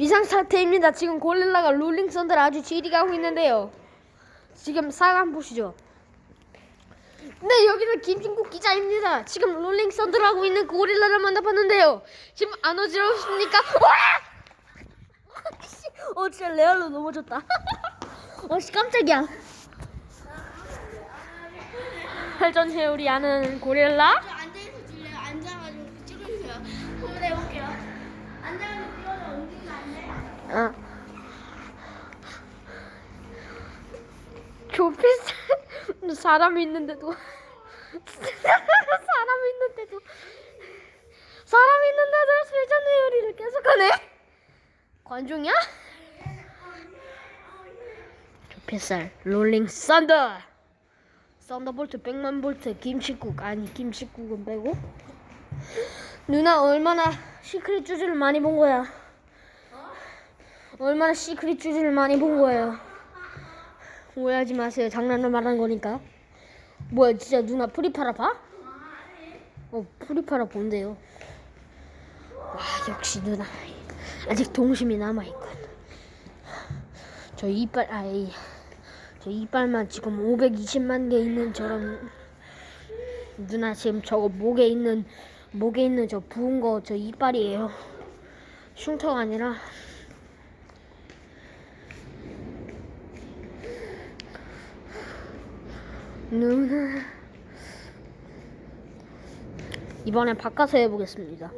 비상사태입니다. 지금 고릴라가 롤링 썬더를 아주 지리 가고 있는데요. 지금 사람 보시죠. 네, 여기는 김진국 기자입니다. 지금 롤링 썬더를 하고 있는 고릴라를 만나봤는데요. 지금 안! 씨, 어, 진짜 레알로 넘어졌다. 어, 씨, 깜짝이야. 회전 회오리 아는 고릴라? 돼. 아. 조피스 사람이 있는데도 사람이 있는데도 사람이 있는데도 회전 회오리를 계속하네. 관중이야? 조피스 롤링 썬더 썬더볼트 100만 볼트 김치국 아니 김치국은 빼고 누나 얼마나 시크릿 주제를 많이 본 거야. 얼마나 시크릿 주제를 많이 본 거예요. 오해하지 마세요. 장난을 말한 거니까. 뭐야, 진짜 누나 프리파라 봐? 어, 프리파라 본대요. 와, 역시 누나. 아직 동심이 남아있군. 저 이빨, 아이, 저 이빨만 지금 520만 개 있는 저런. 누나 지금 저거 목에 있는, 목에 있는 저 부은 거 저 이빨이에요. 흉터가 아니라 누나 이번엔 바꿔서 해보겠습니다.